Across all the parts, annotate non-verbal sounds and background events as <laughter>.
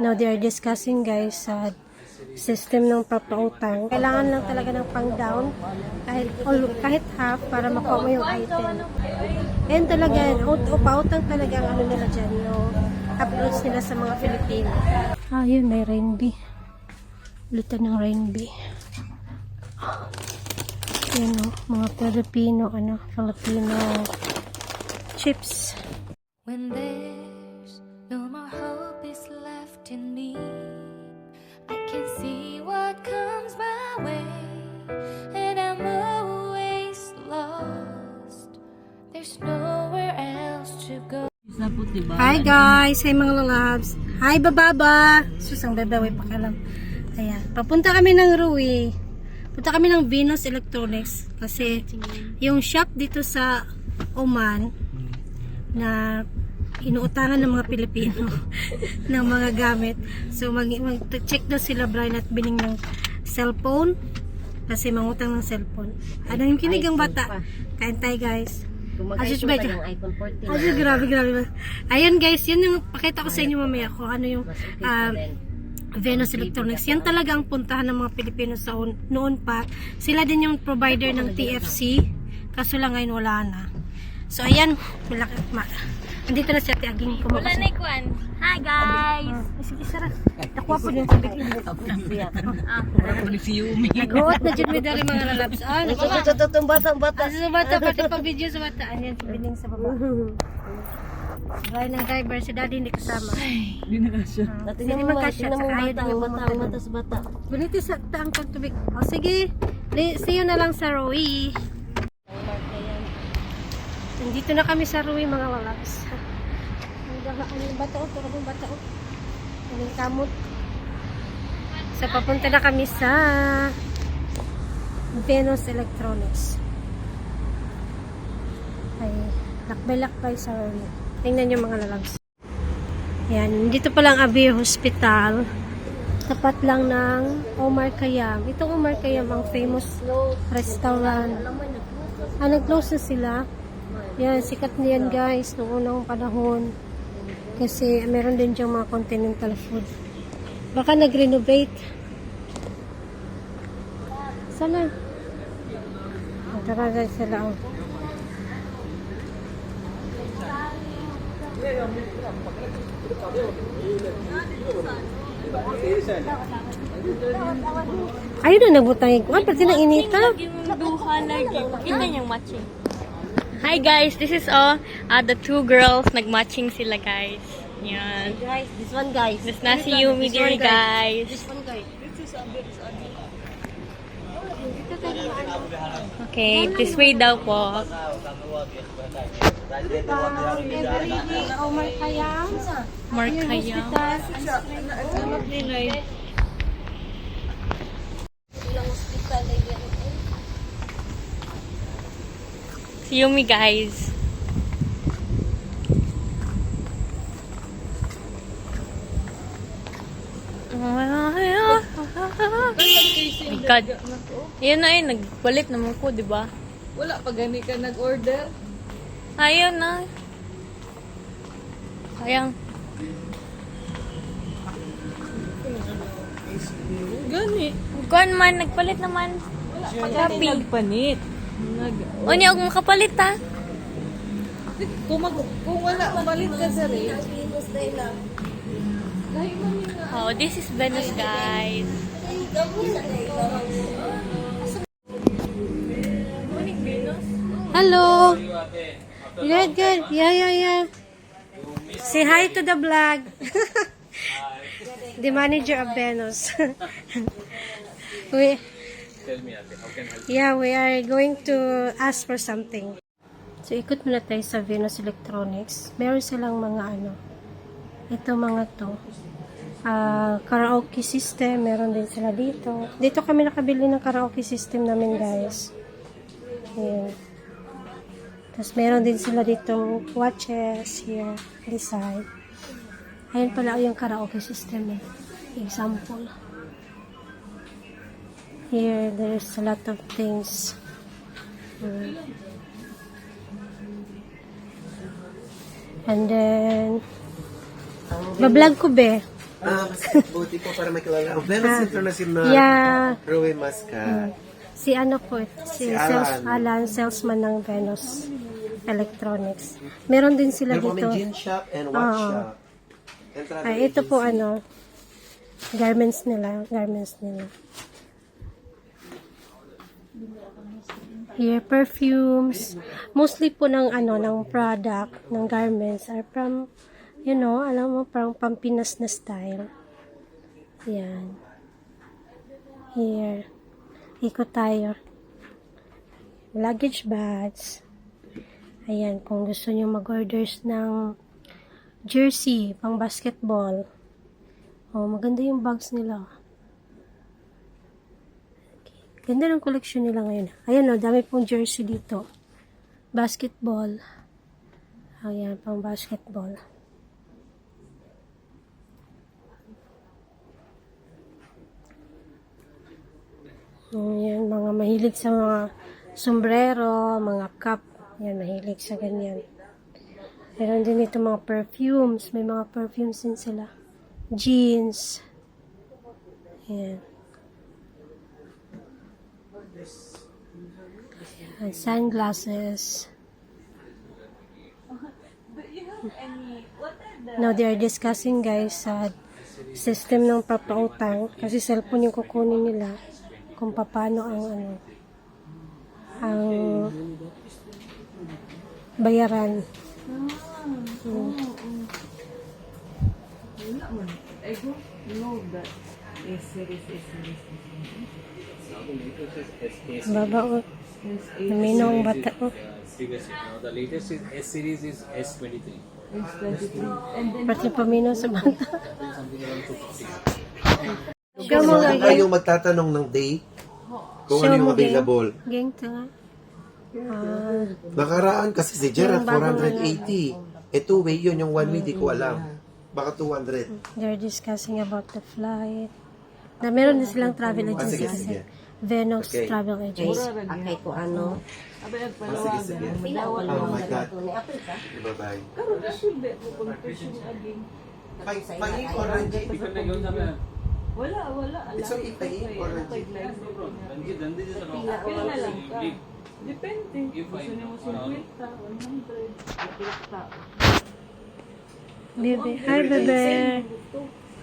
Now they are discussing guys sa system ng papautang. Kailangan lang talaga ng pang down kahit kahit half para makuha mo yung item. And talaga, out, pautang talaga ang ano nila dyan, yung uploads nila sa mga Filipino. Ah, yun, may rainbee. Ulitan ng rainbee. Yan o, mga Filipino, ano, Filipino chips. When there's Hi guys! Hi mga lalabs! Hi bababa! Susang bebe, pa kalam. Ayan. Papunta kami ng Rui. Punta kami ng Venus Electronics kasi yung shop dito sa Oman na inuutangan ng mga Pilipino <laughs> ng mga gamit. So mag, mag-check daw sila Brian at bining ng cellphone kasi mangutang ng cellphone. Ano yung kinig ang bata? Kain tayo guys. Asus ba dyan? iPhone 14. Ay, grabe, grabe. Ayun guys, yun yung pakita ko sa inyo mamaya kung ano yung um, Venus Electronics. Yan talaga ang puntahan ng mga Pilipino sa noon pa. Sila din yung provider ng TFC. Kaso lang ngayon wala na. So ayan, malaki, ma, andito na si Ate Aging Wala na ikuan. Hi guys! Sige, Sarah. Nakuha po yung tubig. Nag-uot na dyan may dali mga <laughs> lalabs. Ah, nakuha. Ito itong bata, bata. Asa sa bata, pati pa video sa bata. Ayan, si Bining sa baba. <laughs> Gaya ng driver, si daddy hindi kasama. Hindi naman magkasya, tingnan mo saka ayaw bata, nila ang bata, bata sa bata. Buniti sa taang kang tubig. O sige, see you na lang sa Rui. Nandito na kami sa Rui mga lalabs. Ang ang yung bato, pero ang bato. Ang yung kamot. So papunta na kami sa Venus Electronics. Ay, lakbay-lakbay sa Rui. Tingnan nyo mga lalabs. Yan, dito pa lang Abbey Hospital. Tapat lang ng Omar Kayam. Itong Omar Kayam ang famous restaurant. Ah, nag-close na sila. Yan, sikat na yan guys noong unang panahon. Kasi meron din diyang mga continental food. Baka nag-renovate. Sana. Tara guys sila. Oh. Ayun na nabutang ko. Pati na inita. Duha lagi. Kita niyang matching. Hi guys, this is all uh, the two girls nag-matching sila guys. Yan. Guys, this one guys. This na si Yumi This one, dear guys. This one guys. Okay, this way daw po. Everyday, Omar Kayam. More kaya. Si Yumi guys. My God. Yan na eh, nagbalik naman ko, di ba? Wala pa gani ka nag-order. Ayun na. Sayang. Gani. Kuan man, nagpalit naman. Gani nagpanit. Nag O niya, kung makapalit ha. kung, mag, kung wala malit ka sa rin. Oh, this is Venus, guys. Hello. Good, good. Yeah, yeah, yeah. Say hi to the vlog. <laughs> the manager of Venus. <laughs> we, yeah, we are going to ask for something. So, ikot muna tayo sa Venus Electronics. Meron silang mga ano, ito mga to. Ah, karaoke system, meron din sila dito. Dito kami nakabili ng karaoke system namin, guys. Ayan. Tapos meron din sila dito watches here, this side. Ayan pala yung karaoke system eh. Example. Here, there's a lot of things. And then, bablog ko be. Ah, mas buti po para makilala. Ang <laughs> International Ah. Yeah. Ruwe Masca. Si ano po, si, Si sales, Alan. Alan, salesman ng Venus Electronics. Meron din sila may dito. jean shop and watch Oo. shop. And Ay, ito po ano, garments nila, garments nila. Here, perfumes. Mostly po ng ano, ng product, ng garments are from, you know, alam mo, parang pampinas na style. Yan. Here. Ikot tayo. Luggage bags. Ayan, kung gusto nyo mag-orders ng jersey, pang basketball. Oh, maganda yung bags nila. Ganda ng collection nila ngayon. Ayan o, dami pong jersey dito. Basketball. Ayan, pang basketball. Ayan, mga mahilig sa mga sombrero, mga cup. Ayan, mahilig sa ganyan. Meron din ito mga perfumes. May mga perfumes din sila. Jeans. Ayan. Ayan, sunglasses. Now they are discussing guys sa system ng papautang kasi cellphone yung kukunin nila kung paano ang ano ang bayaran. Baba o. Naminong bata o. Previously, now the latest is S series is S23. Pati paminaw sa bata. Something around 250. Show mo nga Kung kayo magtatanong ng date, kung ano yung available. Gang ta nga. Ah, Nakaraan kasi si Gerard, Yung bagong 480. Eh, two-way yun. Yung one way, di ko alam. Baka 200. they're discussing about the flight. Na meron din silang travel Ah, agency sige. Venus Okay. Travel Agency. Akay ko ano. Ah, sige, sige. Oh my God. Bye-bye. Pay- Pay orange. Wala, wala. It's okay, pay Ranjit is around. Pila na lang ka. Depende. Gusto niyo mo 50, 100. Lapita. Bebe. Hi, bebe.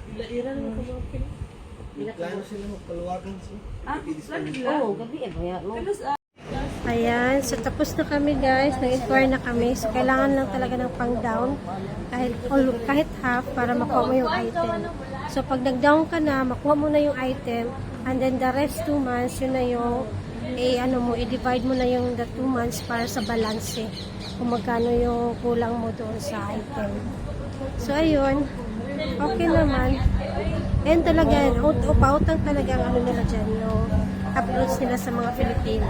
Ilairan mo ka mga pin. Plano sila magpaluwagan siya. Ah. Oo, gabi eh. Baya mo. Tapos, ah, Ayan, so tapos na kami guys, nag-inquire na kami. So kailangan lang talaga ng pang down kahit all, kahit half para makuha mo yung item. So pag nag-down ka na, makuha mo na yung item and then the rest 2 months, yun na yung eh, ano mo, i-divide mo na yung the 2 months para sa balance eh. Kung magkano yung kulang mo doon sa item. So ayun, okay naman. And talaga, out, pautang talaga ang ano nila dyan, yung uploads nila sa mga Filipino.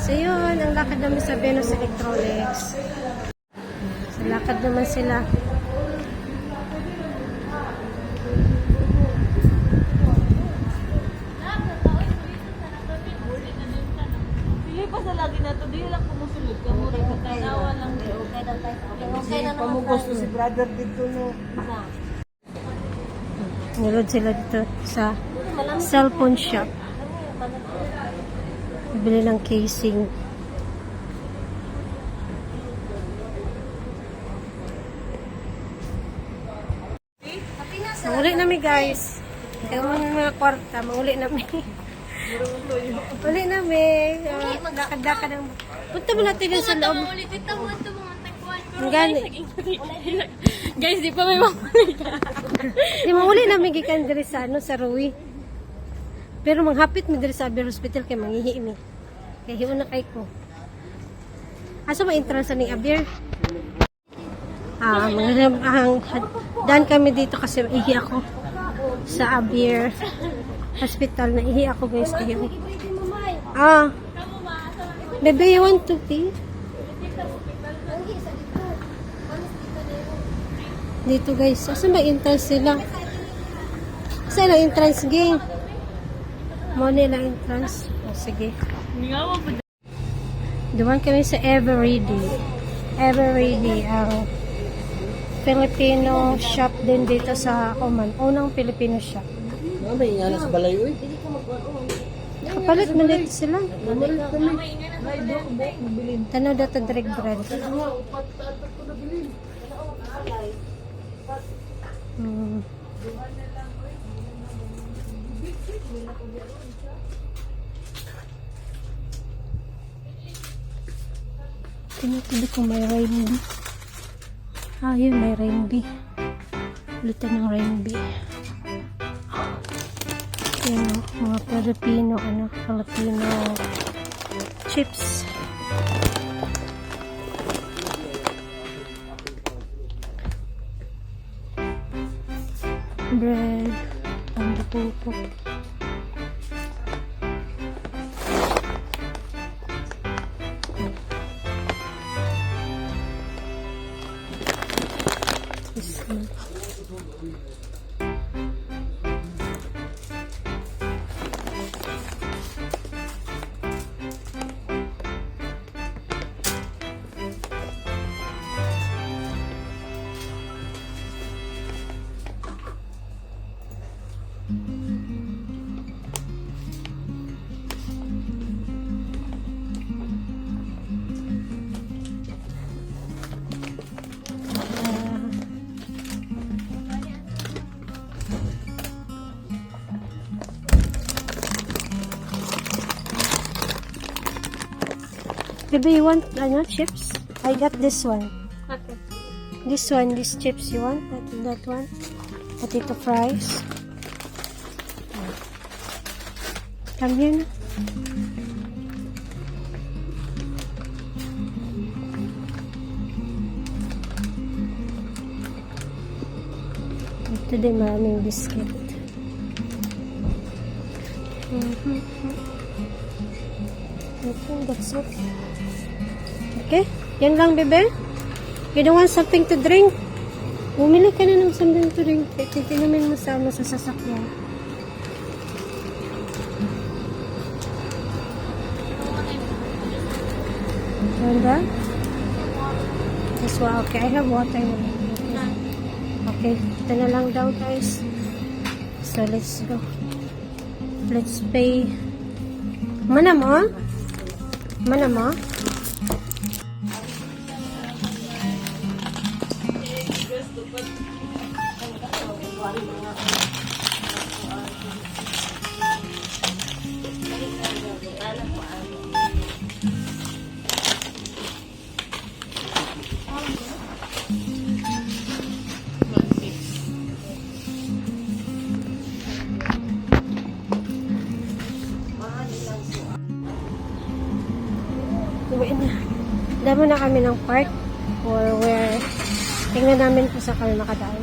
So yun, ang lakad namin sa Venus Electronics. Sa lakad naman sila. lagi na to. Di lang kumusulod ka. Mura ka tanawa lang. Okay lang tayo. Okay lang naman. gusto si brother dito, no? Nilod sila dito sa cellphone shop. Bili ng casing. Manguli namin guys. Kaya mga mga kwarta, manguli namin. <laughs> Manguli namin. Uh, lakad-lakad ang... Punta mo natin dun sa loob. Ang gani. Guys, di pa may mamuli Di manguli namin gikan diri sa ano sa Rui. Pero manghapit mi diri sa Aber Hospital kay manghihi mi. Kay hiuna kay ko. Asa ba entrance ni Aber? Ah, mga ang dan kami dito kasi ihi ako sa Aber Hospital na ihi ako guys kay Ah. Bebe, you want to pee? Dito guys. Saan ba entrance sila? Saan ang entrance game? Mo nila entrance. Oh, sige. Duman kami sa Everready. Everready ang Filipino shop din dito sa Oman. Unang Filipino shop. Mamay nga na sa balay, uy. Kapalit mo dito sila. Tanaw dito direct bread. Hmm. Tinatili ko may rainby. Ah, yun, may rainby. Ulitan ng rainby. Yan, oh, mga Filipino, ano, Filipino chips. 물을 만들고 오고 됐습니다. Baby, you want ano, chips? I got this one. Okay. This one, these chips you want? That, that one? Potato fries. Come here na. Ito din maraming biscuit. Mhm. Okay, that's it. Okay? Yan lang, bebe? You don't want something to drink? Bumili ka na ng something to drink. Titinumin mo sa mo sa sasakyan. Ganda? This one, okay. I have water. Okay, ito na lang daw, guys. So, let's go. Let's pay. Mana mo? Mana mo? Uwi na. Damo na kami ng park or where tingnan namin kung sa kami makadaan.